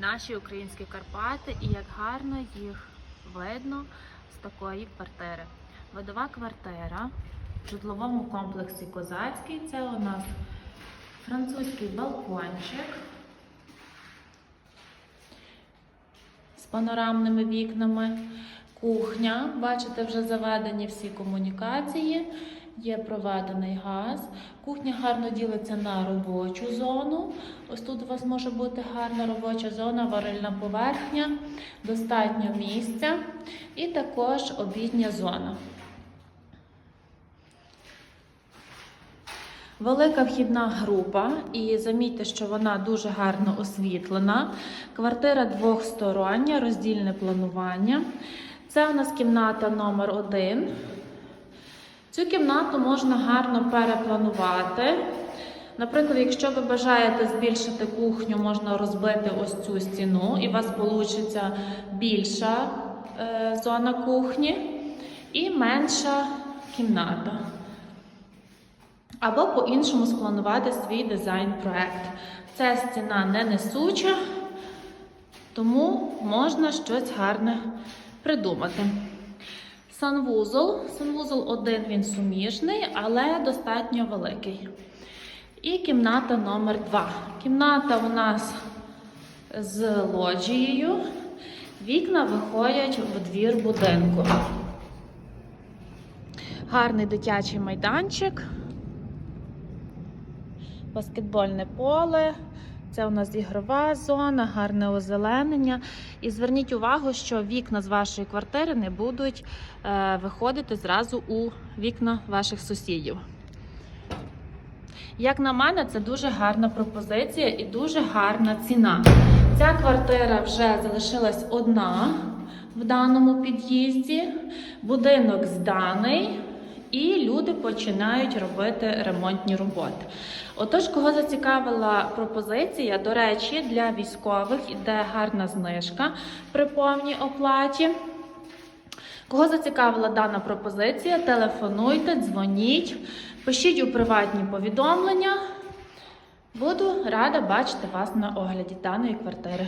Наші українські Карпати і як гарно їх видно з такої квартири. Водова квартира в житловому комплексі Козацький. Це у нас французький балкончик з панорамними вікнами. Кухня, бачите, вже заведені всі комунікації, є проведений газ. Кухня гарно ділиться на робочу зону. Ось тут у вас може бути гарна робоча зона, варильна поверхня, достатньо місця і також обідня зона. Велика вхідна група, і замітьте, що вона дуже гарно освітлена. Квартира двохстороння, роздільне планування. Це у нас кімната номер один. Цю кімнату можна гарно перепланувати. Наприклад, якщо ви бажаєте збільшити кухню, можна розбити ось цю стіну, і у вас вийде більша е, зона кухні і менша кімната. Або по-іншому спланувати свій дизайн-проект. Ця стіна не несуча, тому можна щось гарне придумати. Санвузол. Санвузол один він суміжний, але достатньо великий. І кімната номер 2. Кімната у нас з лоджією. Вікна виходять в двір будинку. Гарний дитячий майданчик баскетбольне поле. Це у нас ігрова зона, гарне озеленення. І зверніть увагу, що вікна з вашої квартири не будуть е, виходити зразу у вікна ваших сусідів. Як на мене, це дуже гарна пропозиція і дуже гарна ціна. Ця квартира вже залишилась одна в даному під'їзді. Будинок зданий, і люди починають робити ремонтні роботи. Отож, кого зацікавила пропозиція, до речі, для військових іде гарна знижка при повній оплаті. Кого зацікавила дана пропозиція, телефонуйте, дзвоніть, пишіть у приватні повідомлення. Буду рада бачити вас на огляді даної квартири.